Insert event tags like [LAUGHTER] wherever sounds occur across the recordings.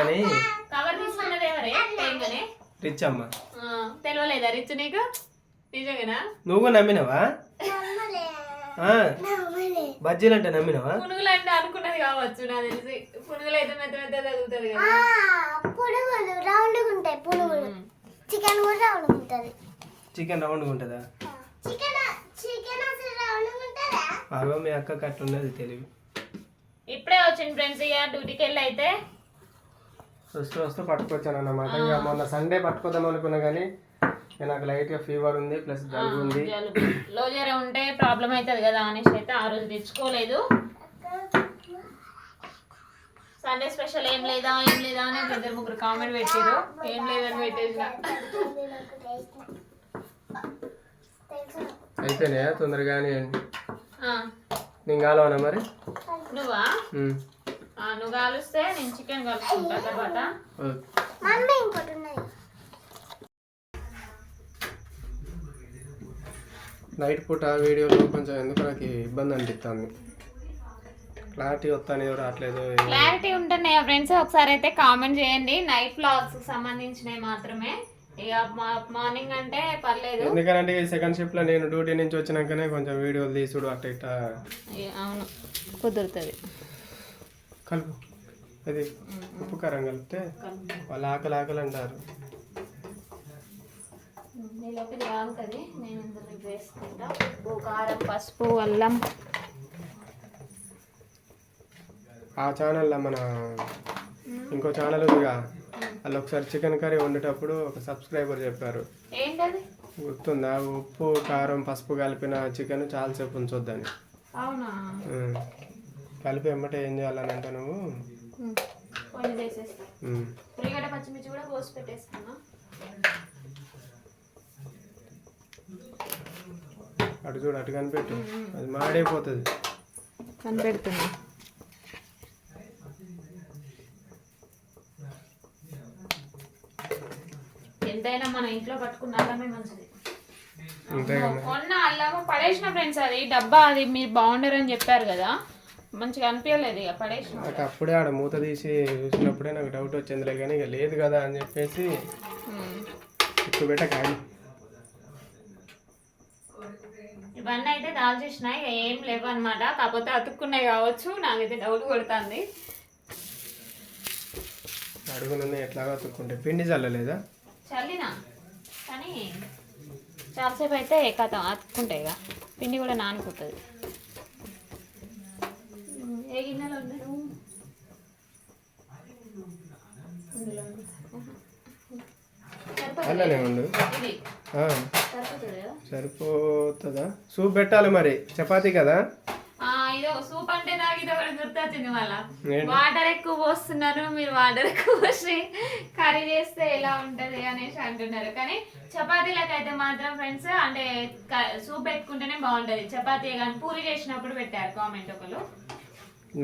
అని? కవర్ తీసుకున్నది ఎవరే? తేంగనే రిచ్ అమ్మ ఆ, తెలియలేదా రిచ్ నీకు? నిజమేనా? నువ్వు నమ్మినవా? బజ్జీలు అంటే నమ్మినవా? పునుగులు అంటే అనుకున్నది కావచ్చు నాకు తెలిసి. పునుగులు అయితే మెత్త మెత్త తగ్గుతుంది ఆ, కదా పునుగులు రౌండ్గా ఉంటాయి పునుగులు. చికెన్ కూడా రౌండ్గా ఉంటుంది. చికెన్ రౌండ్గా ఉంటుందా? చికెన్ చికెన్ అసలు రౌండ్గా ఉంటుందా? అగో మీ అక్కకి అట్లున్నది తెలివి. వచ్చింది ఫ్రెండ్స్ ఇక డ్యూటీకి వెళ్ళి అయితే. వస్తూ వస్తూ పట్టుకొచ్చాను అన్నమాట. ఇక మొన్న సండే పట్టుకోదాం అనుకున్నా కానీ నాకు లైట్గా ఫీవర్ ఉంది ప్లస్ జలుబు ఉంది. లో జ్వరం ఉంటే ప్రాబ్లం అవుతుంది కదా అనేసి అయితే ఆ రోజు తెచ్చుకోలేదు. సండే స్పెషల్ ఏం లేదా ఏం లేదా అని ఇద్దరు ముగ్గురు కామెంట్ పెట్టారు ఏం లేదని పెట్టేసిన. అయిపోయినాయా? తొందరగానే నేను కాలవనా మరి? నువ్వా? నువ్వు కాలుస్తే నేను చికెన్ కలుపుకుంటా తర్వాత. ఓకే. మమ్మీ ఇంకోటి ఉన్నది. నైట్ పూట వీడియోలో కొంచెం ఎందుకు నాకు ఇబ్బంది అనిపిస్తుంది క్లారిటీ వస్తాను ఎవరు రావట్లేదు క్లారిటీ ఉంటున్నాయా ఫ్రెండ్స్ ఒకసారి అయితే కామెంట్ చేయండి. నైట్ వ్లాగ్స్ సంబంధించినవి మాత్రమే. ఇక మార్నింగ్ అంటే పర్లేదు. ఎందుకంటే ఈ సెకండ్ షిఫ్ట్లో నేను డ్యూటీ నుంచి వచ్చినాకనే కొంచెం వీడియోలు తీసుడు అట్ట ఇట్ట అవును. కుదురుతుంది. కలుపు. అది ఉప్పు కారం కలిపితే వాళ్ళు ఆకలి ఆకలి అంటారు. పసుపు అల్లం. ఆ ఛానల్లో మన ఇంకో ఛానల్ ఉందిగా. వాళ్ళు ఒకసారి చికెన్ కర్రీ వండేటప్పుడు ఒక సబ్స్క్రైబర్ చెప్పారు. ఏంటది? గుర్తుందా? ఉప్పు కారం పసుపు కలిపిన చికెన్ చాలాసేపు ఉంచొద్దని. కలిపి ఎమ్మటే ఏం చేయాలని అంటే నువ్వు? అటు చూడు అటు కనిపెట్టు. అది మాడైపోతుంది. కనిపెడుతున్నా ఎంతైనా మన ఇంట్లో పట్టుకున్న అల్లమే మంచిది. మొన్న అల్లము పడేసిన ఫ్రెండ్స్ అది. డబ్బా అది మీరు బాగుండరు అని చెప్పారు కదా. మంచిగా అనిపించలేదు ఇక పడేసిన. నాకు అప్పుడే ఆడ మూత తీసి చూసినప్పుడే నాకు డౌట్ వచ్చిందిలే కానీ ఇక లేదు కదా అని చెప్పేసి. ఎక్కువ పెట్ట కానీ ఇవన్నీ అయితే దాల్చేసినాయి ఇక ఏం లేవు అనమాట కాకపోతే అతుక్కున్నాయి కావచ్చు నాకైతే డౌట్ కొడుతుంది. అడుగునన్నా ఎట్లాగా అతుక్కుంటే. పిండి చల్లలేదా? చల్లినా. కానీ చాలాసేపు అయితే కథ అతుక్కుంటాయి ఇక. పిండి కూడా నానిపోతుంది ఉమ్, ఏ గిన్నెలో. సరిపోతుందా? అల్లనే ఉండు సూప్ పెట్టాలి మరి. చపాతీ కదా? సూప్ అంటే నాకు ఇది ఒకటి గుర్తొచ్చింది మళ్ళా? వాటర్ ఎక్కువ పోస్తున్నారు మీరు వాటర్ ఎక్కువ పోసి కర్రీ చేస్తే ఎలా ఉంటది అనేసి అంటున్నారు. కానీ చపాతీలకు అయితే మాత్రం ఫ్రెండ్స్ అంటే సూప్ పెట్టుకుంటేనే బాగుంటది. చపాతీ కానీ పూరి చేసినప్పుడు పెట్టారు కామెంట్ ఒకరు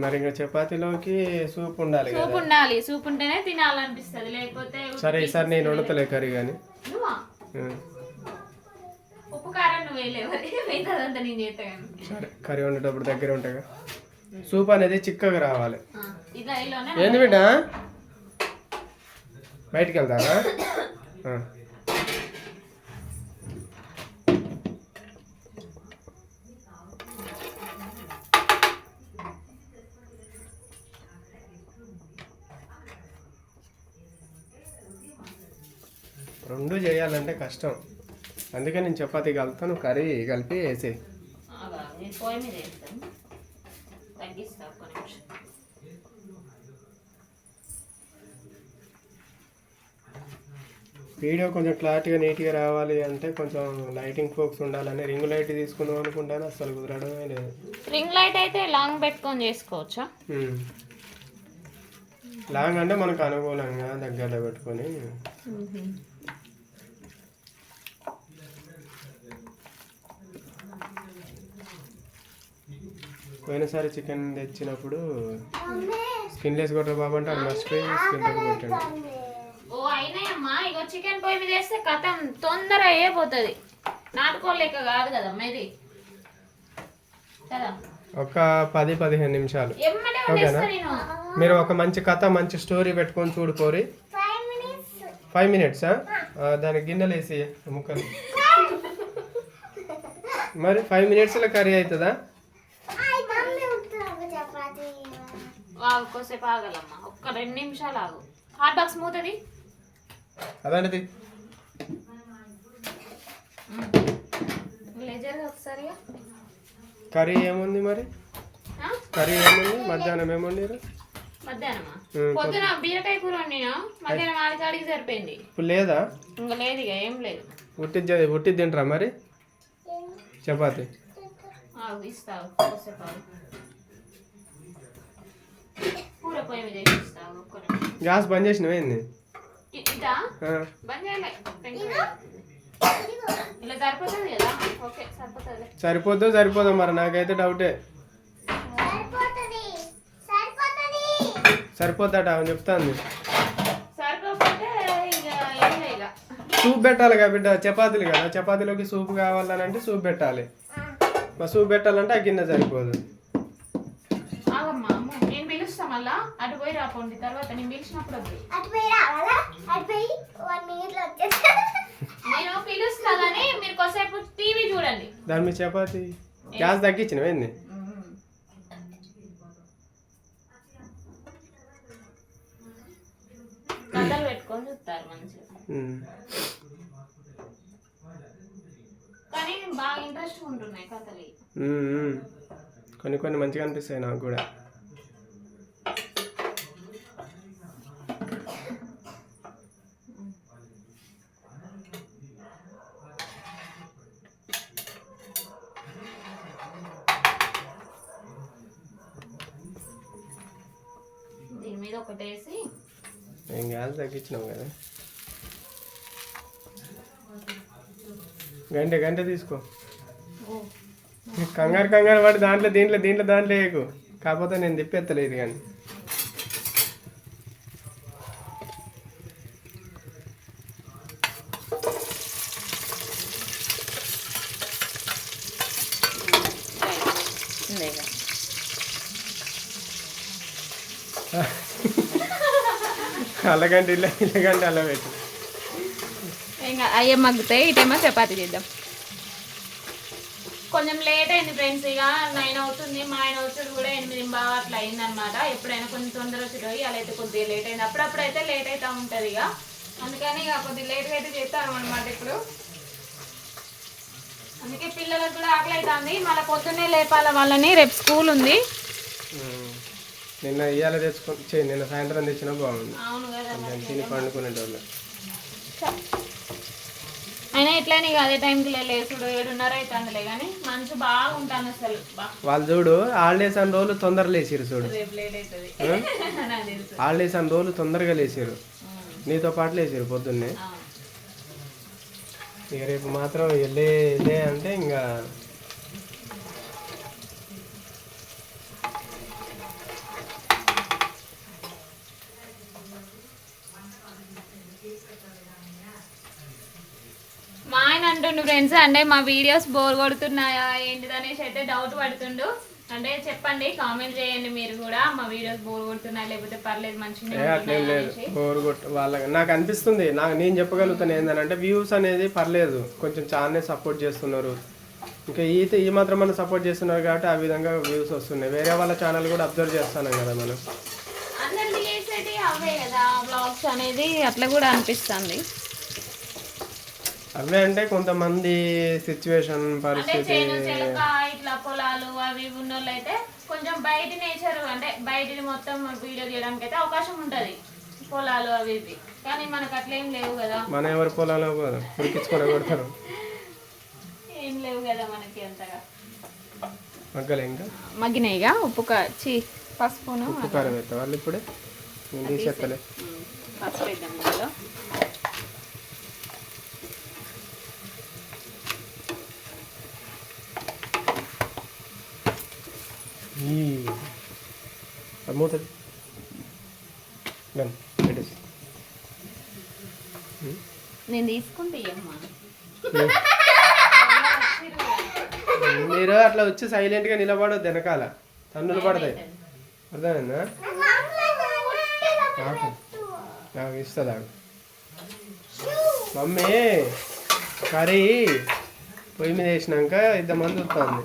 మరి ఇంకా చపాతీలోకి సూప్ ఉండాలి సూప్ ఉండాలి. సూప్ ఉంటేనే తినాలనిపిస్తుంది. లేకపోతే సరే ఈసారి నేను వండుతలే కర్రీ కానీ. ఉప్పు కారం నువ్వు వేయలేవు. మిగతాదంతా నేను చేస్తా కానీ. సరే కర్రీ వండేటప్పుడు దగ్గర ఉంటాగా సూప్ అనేది చిక్కగా రావాలి. ఇలానే ఏంది బిడ్డ? బయటికి వెళ్తారా. రెండు చేయాలంటే కష్టం. అందుకే నేను చపాతీ కలుపుతాను కర్రీ కలిపి నిమిషం. వీడియో కొంచెం క్లారిటీగా నీట్గా రావాలి అంటే కొంచెం లైటింగ్ ఫోక్స్ ఉండాలని రింగ్ లైట్ తీసుకుందాం అనుకుంటాను అసలు కుదరడమే లేదు. రింగ్ లైట్ అయితే లాంగ్ పెట్టుకొని చేసుకోవచ్చా. లాంగ్ అంటే మనకు అనుకూలంగా దగ్గరలో పెట్టుకొని. పోయినసారి చికెన్ తెచ్చినప్పుడు స్కిన్లెస్ కొట్టరు బాబు అంటే అది మర్చిపోయి స్కిన్ తోటి కొట్టండి. ఓ అయినాయమ్మా. ఇగో చికెన్ పొయ్యి మీద వేస్తే కథం తొందర అయిపోతుంది. నాటుకోలేక కాదు కదా ఇది కదా? ఒక పది పదిహేను నిమిషాలు. ఓకేనా? మీరు ఒక మంచి కథ మంచి స్టోరీ పెట్టుకొని చూడుకోరి. ఫైవ్ మినిట్స్ ఫైవ్ మినిట్సా దానికి గిన్నెలు వేసి ముక్కలు. మరి ఫైవ్ మినిట్స్లో కర్రీ అవుతుందా మమ్మీ ఉంటుంది చపాతి ఆగు కొద్దిసేపు ఆగలమ్మా. ఒక్క రెండు నిమిషాలు ఆగు. Hot box మూతది. కర్రీ ఏముంది మరి? కర్రీ ఏముంది? మధ్యాహ్నం ఏముండిరు మధ్యాహ్నమా? ఉమ్, పొద్దున బీరకాయ కూర వండినా? మధ్యాహ్నం సరిపోయింది. ఇప్పుడు లేదా? ఇంకా లేదు ఇక ఏం లేదు. ఉట్టి ఉట్టి తింటారా మరి? చపాతి ఇస్తావు కూర పొయ్యి మీద వేసి ఇస్తావు ఒక్క నిమిషం. గ్యాస్ బంద్ చేసినవేంది ఇ- ఇదా ఆ, బంద్ చేయలే. పెంకు ఇలా సరిపోతుంది కదా? ఓకే సరిపోతుంది. సరిపోద్దో సరిపోదో మరి నాకైతే డౌటే. సరిపోతుంది. సరిపోతుంది. సరిపోతాట అని చెప్తాంది. సరిపోకపోతే ఇక ఏం లేదు ఇక సూప్ పెట్టాలి కదా బిడ్డ చపాతీలు కదా. చపాతీలోకి సూప్ కావాలని అంటే సూప్ పెట్టాలి. మరి సూప్ పెట్టాలంటే ఆ గిన్నె సరిపోదు. మళ్ళా అటు పోయి రాపోండి తర్వాత నేను పిలిచినప్పుడు వద్దు. అటు పోయి రావాలా? అటు పోయి వన్ మినిట్లో వచ్చేస్తా. నేను పిలుస్తా కానీ మీరు కొద్దిసేపు టీవీ చూడండి. దాని మీద చపాతీ. గ్యాస్ తగ్గించినవేంది కథలు పెట్టుకొని చూస్తారు మంచిగా. ఉమ్. కానీ బాగా ఇంట్రెస్ట్ ఉంటున్నాయి కథలు. ఇవి. ఉమ్, ఉమ్. కొన్ని కొన్ని మంచిగా అనిపిస్తాయి నాకు కూడా. తగ్గించినావు కదా. గంట గంట తీసుకో. కంగారు కంగారు పడి దాంట్లో దీంట్లో దీంట్లో దాంట్లో వేయకు. కాకపోతే నేను తిప్పేత్తలేదు కానీ ఉంది ఇక. అల్లగంట ఇలా అలా పెట్టు. ఇంకా అయ్యే మగ్గుతాయి ఇటేమో చపాతీ చేద్దాం. కొంచెం లేట్ అయింది ఫ్రెండ్స్ ఇక నైన్ అవుతుంది మా ఆయన వచ్చాడు కూడా ఎనిమిది బాగా అట్లా అయింది అనమాట ఎప్పుడైనా కొంచెం తొందర వచ్చి అలా అయితే కొద్దిగా లేట్ అయింది. అప్పుడప్పుడు అయితే లేట్ అవుతా ఉంటుంది ఇక. అందుకని ఇక కొద్దిగా లేట్గా అయితే చేస్తాను అనమాట ఇప్పుడు. అందుకే పిల్లలకు కూడా ఆకలి అవుతుంది మళ్ళీ పొద్దున్నే లేపాల వాళ్ళని రేపు స్కూల్ ఉంది. నిన్న ఇయ్యాల తెచ్చుకో చే నిన్న సాయంత్రం తెచ్చినా బాగుంది తిని పండుకునేటోళ్ళు. అయినా అదే టైంకి లేసుడు ఏడున్నర అవుతుందిలే కానీ అసలు. వాళ్ళు చూడు హాలిడేస్ అన్ని రోజులు తొందర లేచిరు చూడు. హాలిడేస్ అన్ని రోజులు తొందరగా లేచిరు [LAUGHS] నీతో పాటు లేచిరు పొద్దున్నే. ఇక రేపు మాత్రం వెళ్ళే వెళ్ళే అంటే ఇంకా అంటుండు ఫ్రెండ్స్ అంటే మా వీడియోస్ బోర్ కొడుతున్నాయా ఏంటిది అనేసి అయితే డౌట్ పడుతుండు. అంటే చెప్పండి కామెంట్ చేయండి మీరు కూడా మా వీడియోస్ బోర్ కొడుతున్నాయా లేకపోతే పర్లేదు మంచిగా ఏ అట్లేం లేదు. బోరు కొట్ట వాళ్ళ నాకు అనిపిస్తుంది నాకు నేను చెప్పగలుగుతాను ఏంటంటే వ్యూస్ అనేది పర్లేదు కొంచెం చాలానే సపోర్ట్ చేస్తున్నారు. ఇంకా ఈ ఈ మాత్రం మనం సపోర్ట్ చేస్తున్నారు కాబట్టి ఆ విధంగా వ్యూస్ వస్తున్నాయి. వేరే వాళ్ళ ఛానల్ కూడా అబ్జర్వ్ చేస్తాను కదా మనం. అందరికి చేసేది అవే కదా బ్లాగ్స్ అనేది అట్లా కూడా అనిపిస్తుంది. అవే అంటే కొంతమంది సిచ్యువేషన్ పరిస్థితి ఇట్లా పొలాలు అవి ఇవి ఉన్న అయితే కొంచెం బయట నేచర్ అంటే బయటిని మొత్తం వీడియో చేయడానికి అయితే అవకాశం ఉంటది. పొలాలు అవి ఇవి. కానీ మనకు అట్లా ఏం లేవు కదా. మన ఎవరి పొలాలో పోదాం ఉరికించుకొని కొడతారు. ఏం లేవు కదా మనకి అంతగా. మగ్గలే ఇంకా? మగ్గినాయిగా? ఉప్పు కా- చి పసుపును ఉప్పు కారం వేస్తా వాళ్ళు ఇప్పుడే? నేను తీసేస్తలే పసుపు వేద్దాం ఇందులో ఈ మూత డన్ పెట్టేసి నేను తీసుకుంటే ఉమ్. [LAUGHS] మీరు అట్లా వచ్చి సైలెంట్గా నిలబడొద్దు వెనకాల. తన్నులు పడతాయి. అర్థమైందా? నాకు నాకు ఇస్తుంది ఆగు. Mummy curry. పొయ్యి మీద వేసినాక ఇద్దరు మంది వస్తుంది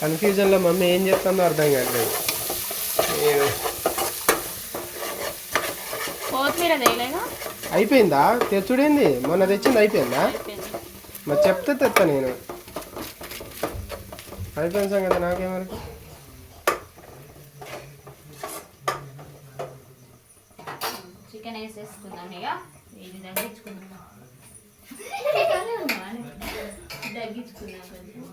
కన్ఫ్యూజన్లో మమ్మీ ఏం చెప్తుందో అర్థం కావట్లేదు అయిపోయిందా? తెచ్చుడేంది మొన్న తెచ్చింది అయిపోయిందా? అయిపోయింది. మరి చెప్తే తెస్తా నేను. అయిపోయిన సంగతి నాకేమరకు చికెన్ వేసేసుకుందాం ఇక. ఇది [LAUGHS] తగ్గించుకుందాం చికెన్ ఉందా? తగ్గించుకుందాం కొంచెం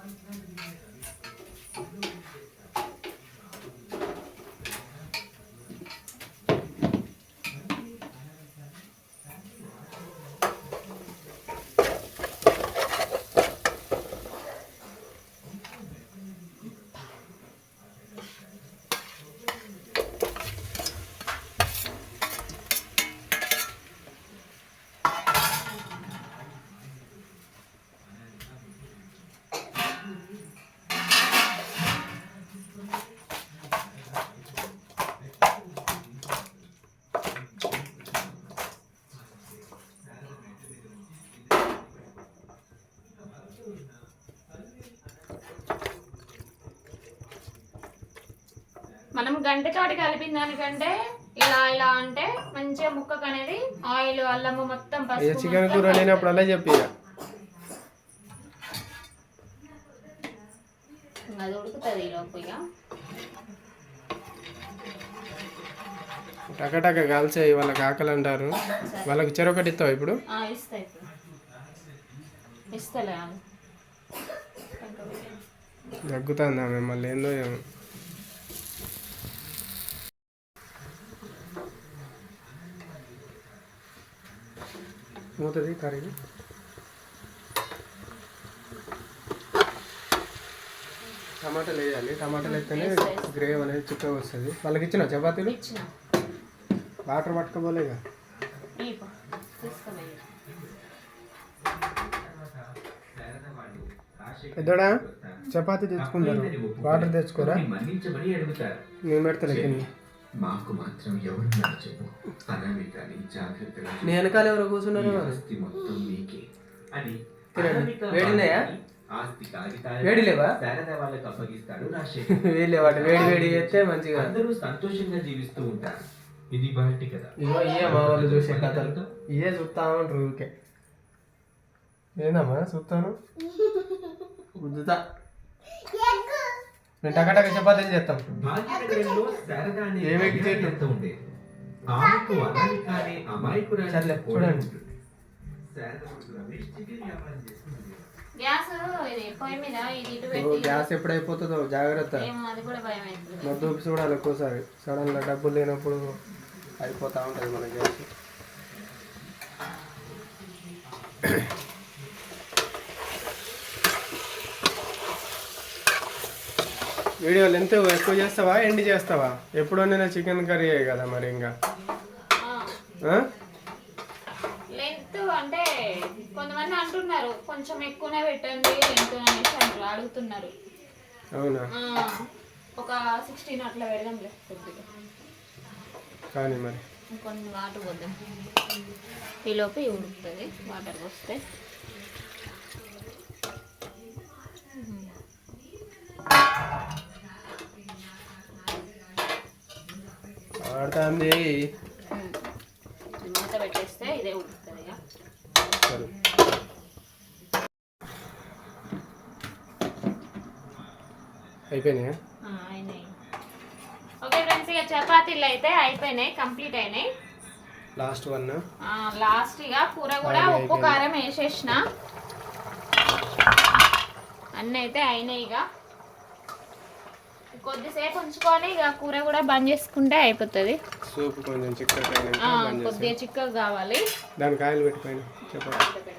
మనం గంటతోటి కలిపిన దానికంటే ఇలా ఇలా అంటే మంచిగా ముక్కకు అనేది ఆయిల్ అల్లము మొత్తం పసుపు చికెన్ కూర లేనప్పుడు అలా చెప్పి అది ఉడుకుతుంది ఇక. టకటక కాల్చే వాళ్ళకి ఆకలి అంటారు. వాళ్ళకి చెరొకటి ఇస్తావు ఇప్పుడు? ఇస్తలే. దగ్గుతుంది మళ్ళీ ఏందో ఏమో. మూతది కర్రీ టమాటాలు వేయాలి. టమాటాలు వేస్తేనే గ్రేవ్ అనేది చిక్కగా వస్తుంది. వాళ్ళకి ఇచ్చిన చపాతీలు? వాటర్ పట్టుకోపోలేగా ఈ పో. తీసుకోలే ఇక. పెద్దోడా? చపాతీ తెచ్చుకుంటారు. వాటర్ తెచ్చుకోరా? నేను పెడతాను కింద. మాకు మాత్రం ఎవరున్నారు చెప్పు అనామికని జాగ్రత్తగా చూడు. నీ వెనకాల ఎవరో కూర్చున్నారు ఈ ఆస్తి మొత్తం నీకే. అని తినండి. అనామిక వేడినాయా? ఆస్తి కాగితాలు వేడి లేవా? శారద వాళ్ళకి అప్పగిస్తాడు రాజశేఖర్ వీళ్ళే వాటి వేడి వేడి చేస్తే మంచిగా. అందరూ సంతోషంగా జీవిస్తూ ఉంటారు. ఇది బయటి కదా. ఇగో ఇయే మా వాళ్ళు చూసే కథలు. ఇయే చూస్తా ఉంటారు ఊరికే. ఏందమ్మా? చూస్తాను. [LAUGHS] గుద్దుతా నేను టకటక చపాతీలు చేస్తాం భాగ్యనగరంలో శారద అనే ఏ వ్యక్తి కన్యాని ఎంత ఉండేది ఆమెకు అనామిక అనే అమాయకురాలి సర్లే, చూడండి. ఉంటుంది. శారద కొడుకు రమేష్ చికెన్ వ్యాపారం చేస్తుంది. గ్యాస్ ఇది పొయ్యి మీద ఇది ఇటు ఓ, పెట్టి గ్యాస్ ఎప్పుడు అయిపోతుందో జాగ్రత్త. ఏమో అది కూడా భయం అవుతుంది మొద్దు ఊపి చూడాలి ఒక్కోసారి. సడన్గా డబ్బులు లేనప్పుడు అయిపోతూ ఉంటుంది మన గ్యాస్. వీడియో లెంత్ ఎక్కువ చేస్తావా? ఎండ్ చేస్తావా? ఎప్పుడు వండినా చికెన్ కర్రీ కదా మరి ఇంకా? లెంత్ అంటే కొంతమంది అంటున్నారు కొంచెం ఎక్కువనే పెట్టండి లెంత్ అనేసి అంటారు అడుగుతున్నారు. అవునా? ఒక సిక్స్టీన్ అట్లా పెడదాంలే కొద్దిగా. కానీ మరి. కొన్ని వాటర్ పోద్దాం. ఈలోపు ఇవి ఉడుకుతుంది వాటర్ పోస్తే. ఆడుతుంది మూత పెట్టేస్తే ఇదే ఉడుకుతుంది ఇక. అయిపోయినాయా? అయినాయి. ఓకే ఫ్రెండ్స్ ఇక చపాతీలు అయితే అయిపోయినాయి కంప్లీట్ అయినాయి. లాస్ట్ వన్ లాస్ట్ ఇక కూర కూడా ఉప్పు. కారం వేసేసిన. అన్నీ అయితే అయినాయి ఇక. కొద్దిసేపు ఉంచుకొని ఇక కూర కూడా బంద్ చేసుకుంటే అయిపోతుంది. సూప్ కొంచెం చిక్కగా కొద్దిగా చిక్కగా కావాలి. దాని కాయలు పెట్టిపోయింది చెప్పండి.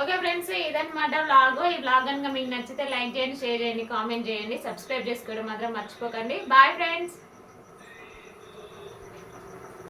ఓకే ఫ్రెండ్స్ ఇదన్నమాట బ్లాగ్ ఈ బ్లాగ్ కనుక మీకు నచ్చితే లైక్ చేయండి షేర్ చేయండి కామెంట్ చేయండి. సబ్స్క్రైబ్ చేసుకోవడం మాత్రం మర్చిపోకండి. Bye friends.